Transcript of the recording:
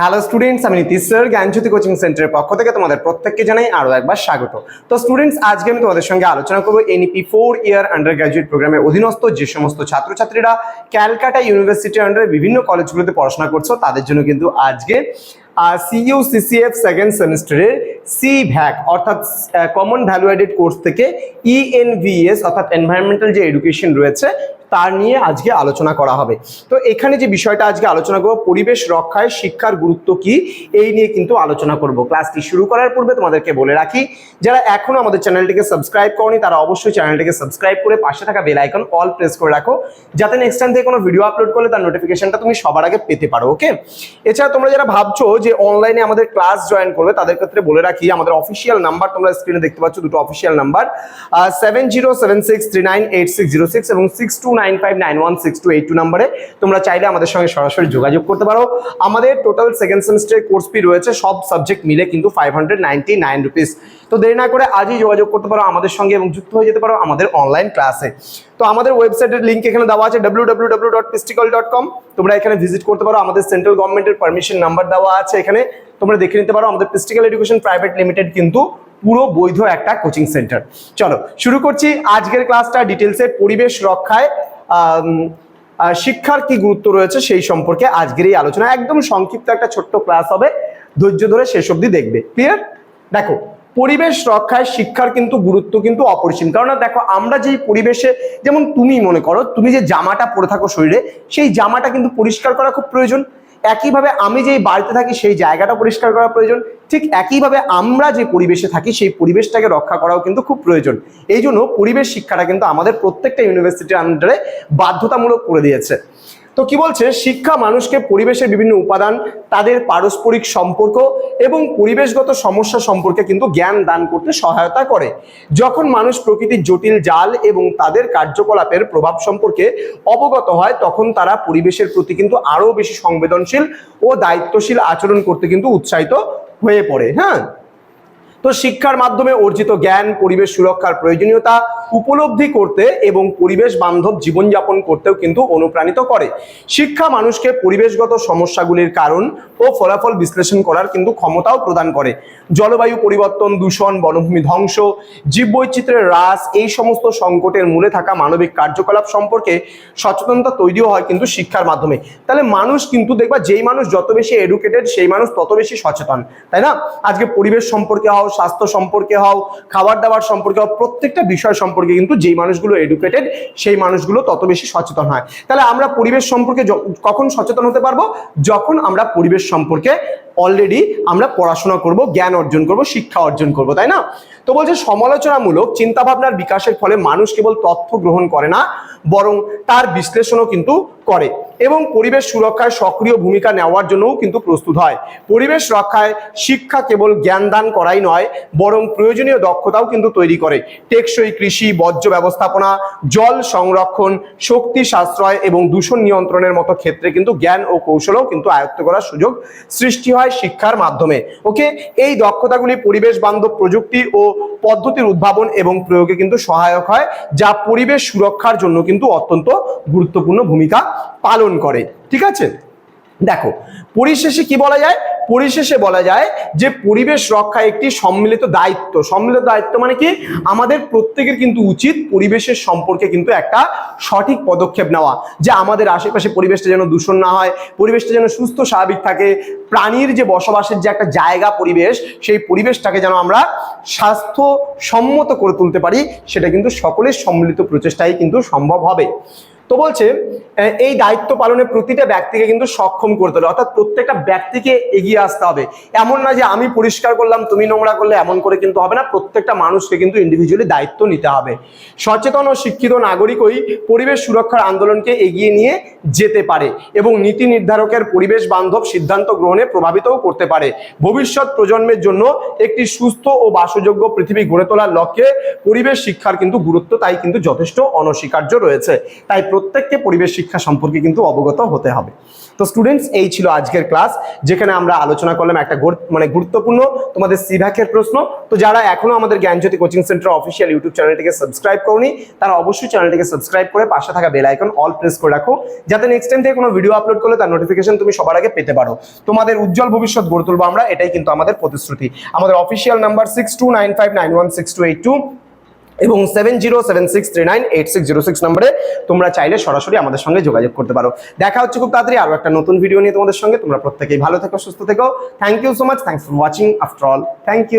Hello students আমি Nitish sir, জ্ঞানজ্যোতি coaching সেন্টারের পক্ষ থেকে তোমাদের প্রত্যেককে জানাই আরও একবার স্বাগত। তো স্টুডেন্টস আজকে আমি তোমাদের সঙ্গে আলোচনা করব NEP four year undergraduate প্রোগ্রামের অধীনস্থ যে সমস্ত ছাত্রছাত্রীরা ক্যালকাটা ইউনিভার্সিটির আন্ডারে বিভিন্ন কলেজগুলোতে পড়াশোনা করছ, তাদের জন্য কিন্তু আজকে সিইউ সিসিএফ সেকেন্ড সেমিস্টারের সি ভ্যাক অর্থাৎ কমন ভ্যালু অ্যাডেড কোর্স থেকে E ইএনভিএস অর্থাৎ এনভায়রনমেন্টাল যে এডুকেশন রয়েছে, তার নিয়ে আজকে আলোচনা করা হবে। তো এখানে যে বিষয়টা আজকে আলোচনা করব, পরিবেশ রক্ষায় শিক্ষার গুরুত্ব কি, এই নিয়ে কিন্তু আলোচনা করব। ক্লাসটি শুরু করার পূর্বে তোমাদেরকে বলে রাখি, যারা এখনও আমাদের চ্যানেলটিকে সাবস্ক্রাইব করনি, তারা অবশ্যই চ্যানেলটিকে সাবস্ক্রাইব করে পাশে থাকা বেল আইকন অল প্রেস করে রাখো, যাতে নেক্সট টাইম থেকে কোনো ভিডিও আপলোড করলে তার নোটিফিকেশনটা তুমি সবার আগে পেতে পারো ওকে এছাড়া তোমরা যারা ভাবছ যে অনলাইনে আমাদের ক্লাস জয়েন করবে, তাদের ক্ষেত্রে বলে রাখি আমাদের অফিসিয়াল নাম্বার তোমরা স্ক্রিনে দেখতে পাচ্ছ, দুটো official number seven zero seven six three nine eight six zero six এবং six two nine five nine one six two eight two নাম্বারে তোমরা চাইলে আমাদের সঙ্গে সরাসরি যোগাযোগ করতে পারো। আমাদের টোটাল সেকেন্ড সেমিস্টারের কোর্স ফি রয়েছে, সব সাবজেক্ট মিলে কিন্তু five hundred ninety nine rupees তো দেরি না করে আজই যোগাযোগ করতে পারো আমাদের সঙ্গে এবং যুক্ত হয়ে যেতে পারো আমাদের অনলাইন ক্লাসে তো আমাদের ওয়েবসাইটের লিঙ্ক এখানে দেওয়া আছে ডাব্লিউ ডাব্লিউ ডাব্লিউ ডট পিস্টিকল ডট কম তোমরা এখানে ভিজিট করতে পারো। আমাদের সেন্ট্রাল গভর্নমেন্টের পারমিশন নাম্বার দেওয়া আছে এখানে। তোমরা দেখে নিতে পারো আমাদের পিস্টিক্যাল এডুকেশন প্রাইভেট লিমিটেড কিন্তু পুরো বৈধ একটা কোচিং সেন্টার চলো, শুরু করছি আজকের ক্লাসটা ডিটেলসে পরিবেশ রক্ষায়। শিক্ষার কি গুরুত্ব রয়েছে সেই সম্পর্কে আজকের এই আলোচনা। একদম সংক্ষিপ্ত একটা ছোট্ট ক্লাস হবে, ধৈর্য ধরে শেষ অবধি দেখবে। ক্লিয়ার দেখো, পরিবেশ রক্ষায় শিক্ষার কিন্তু গুরুত্ব কিন্তু অপরিসীম। কারণ দেখো, আমরা যেই পরিবেশে, যেমন তুমি মনে করো, তুমি যে জামাটা পরে থাকো শরীরে, সেই জামাটা কিন্তু পরিষ্কার করা খুব প্রয়োজন। একইভাবে আমি যেই বাড়িতে থাকি, সেই জায়গাটা পরিষ্কার করা প্রয়োজন। ঠিক একইভাবে আমরা যে পরিবেশে থাকি, সেই পরিবেশটাকে রক্ষা করাও কিন্তু খুব প্রয়োজন। এই জন্য পরিবেশ শিক্ষাটা কিন্তু আমাদের প্রত্যেকটা ইউনিভার্সিটির আন্ডারে বাধ্যতামূলক করে দিয়েছে। তো কি বলছে? শিক্ষা মানুষকে পরিবেশের বিভিন্ন উপাদান, তাদের পারস্পরিক সম্পর্ক এবং পরিবেশগত সমস্যা সম্পর্কে কিন্তু জ্ঞান দান করতে সহায়তা করে। যখন মানুষ প্রকৃতির জটিল জাল এবং তাদের কার্যকলাপের প্রভাব সম্পর্কে অবগত হয়, তখন তারা পরিবেশের প্রতি কিন্তু আরও বেশি সংবেদনশীল ও দায়িত্বশীল আচরণ করতে কিন্তু উৎসাহিত হয়ে পড়ে হ্যাঁ? তো শিক্ষার মাধ্যমে অর্জিত জ্ঞান, পরিবেশ সুরক্ষার প্রয়োজনীয়তা উপলব্ধি করতে এবং পরিবেশ বান্ধব জীবনযাপন করতেও কিন্তু অনুপ্রাণিত করে। শিক্ষা মানুষকে পরিবেশগত সমস্যাগুলির কারণ ও ফলাফল বিশ্লেষণ করার কিন্তু ক্ষমতাও প্রদান করে। জলবায়ু পরিবর্তন, দূষণ, বনভূমি ধ্বংস, জীববৈচিত্র্যের হ্রাস, এই সমস্ত সংকটের মূলে থাকা মানবিক কার্যকলাপ সম্পর্কে সচেতনতা তৈরিও হয় কিন্তু শিক্ষার মাধ্যমে। তাহলে মানুষ কিন্তু দেখবা যেই মানুষ যত বেশি এডুকেটেড সেই মানুষ তত বেশি সচেতন, তাই না? আজকে পরিবেশ সম্পর্কে হও স্বাস্থ্য সম্পর্কে হও খাবার দাবার সম্পর্কে হও, প্রত্যেকটা বিষয় সম্পর্কে কিন্তু যেই মানুষগুলো এডুকেটেড সেই মানুষগুলো তত বেশি সচেতন হয়। তাহলে আমরা পরিবেশ সম্পর্কে কখন সচেতন হতে পারব? যখন আমরা পরিবেশ সম্পর্কে অলরেডি আমরা পড়াশোনা করব, জ্ঞান অর্জন করব, শিক্ষা অর্জন করব, তাই না? তো বলছে সমালোচনামূলক চিন্তাভাবনার বিকাশের ফলে মানুষ কেবল তথ্য গ্রহণ করে না, বরং তার বিশ্লেষণও কিন্তু করে। এবং পরিবেশ সুরক্ষায় সক্রিয় ভূমিকা নেওয়ার জন্যও কিন্তু প্রস্তুত হয়। পরিবেশ রক্ষায় শিক্ষা কেবল জ্ঞান দান করাই নয়, বরং প্রয়োজনীয় দক্ষতাও কিন্তু তৈরি করে। টেকসই কৃষি, বর্জ্য ব্যবস্থাপনা, জল সংরক্ষণ, শক্তি সাশ্রয় এবং দূষণ নিয়ন্ত্রণের মতো ক্ষেত্রে কিন্তু জ্ঞান ও কৌশলও কিন্তু আয়ত্ত করার সুযোগ সৃষ্টি হয় শিক্ষার মাধ্যমে। ওকে, এই দক্ষতাগুলি পরিবেশ বান্ধব প্রযুক্তি ও পদ্ধতির উদ্ভাবন এবং প্রয়োগে কিন্তু সহায়ক হয়, যা পরিবেশ সুরক্ষার জন্য কিন্তু অত্যন্ত গুরুত্বপূর্ণ ভূমিকা পালন করে, ঠিক আছে? দেখো, পরিশেষে কি বলা যায়? পরিশেষে বলা যায় যে পরিবেশ রক্ষা একটি সম্মিলিত দায়িত্ব। সম্মিলিত দায়িত্ব মানে কি? আমাদের প্রত্যেকের কিন্তু উচিত পরিবেশের সম্পর্কে কিন্তু একটা সঠিক পদক্ষেপ নেওয়া। যে আমাদের আশেপাশে পরিবেশটা যেন দূষণ না হয়, পরিবেশটা যেন সুস্থ, স্বাভাবিক থাকে। প্রাণীর যে বসবাসের যে একটা জায়গা পরিবেশ, সেই পরিবেশটাকে যেন আমরা স্বাস্থ্য সম্মত করে তুলতে পারি, সেটা কিন্তু সকলের সম্মিলিত প্রচেষ্টাই কিন্তু সম্ভব হবে। তো বলছে এই দায়িত্ব পালনে প্রতিটা ব্যক্তিকে কিন্তু সক্ষম করতে হবে অর্থাৎ প্রত্যেকটা ব্যক্তিকে এগিয়ে আসতে হবে। এমন না যে আমি পরিষ্কার করলাম, তুমি নোংরা করলে, এমন করে কিন্তু হবে না। প্রত্যেকটা মানুষকে কিন্তু ইন্ডিভিজুয়ালি দায়িত্ব নিতে হবে। সচেতন ও শিক্ষিত নাগরিকই পরিবেশ সুরক্ষার আন্দোলনকে এগিয়ে নিয়ে যেতে পারে এবং নীতি নির্ধারকের পরিবেশ বান্ধব সিদ্ধান্ত গ্রহণে প্রভাবিতও করতে পারে। ভবিষ্যৎ প্রজন্মের জন্য একটি সুস্থ ও বাসযোগ্য পৃথিবী গড়ে তোলার লক্ষ্যে পরিবেশ শিক্ষার কিন্তু গুরুত্ব, তাই কিন্তু যথেষ্ট অনস্বীকার্য রয়েছে। তাই প্রত্যেককে পরিবেশ শিক্ষা সম্পর্কে কিন্তু অবগত হতে হবে। তো স্টুডেন্টস এই ছিল আজকের ক্লাস যেখানে আমরা আলোচনা করলাম একটা মানে গুরুত্বপূর্ণ তোমাদের সিভাকের প্রশ্ন। তো যারা এখনও আমাদের Gyanjyoti coaching centre official YouTube চ্যানেলটিকে সাবস্ক্রাইব করনি, তারা অবশ্যই চ্যানেলটিকে সাবস্ক্রাইব করে পাশে থাকা বেল আইকন অল প্রেস করে রাখো, যাতে নেক্সট টাইম থেকে কোনো ভিডিও আপলোড করলে তার নোটিফিকেশন তুমি সবার আগে পেতে পারো। তোমাদের উজ্জ্বল ভবিষ্যৎ গড়ে তুলবো আমরা, এটাই কিন্তু আমাদের প্রতিশ্রুতি। আমাদের official number six two nine five nine one six two eight two এবং seven zero seven six three nine eight six zero six নম্বরে তোমরা চাইলে সরাসরি আমাদের সঙ্গে যোগাযোগ করতে পারো। দেখা হচ্ছে খুব তাড়াতাড়ি আরও একটা নতুন ভিডিও নিয়ে তোমাদের সঙ্গে। তোমরা প্রত্যেকেই ভালো থেকো, সুস্থ থেকো। Thank you so much thanks for watching after all thank you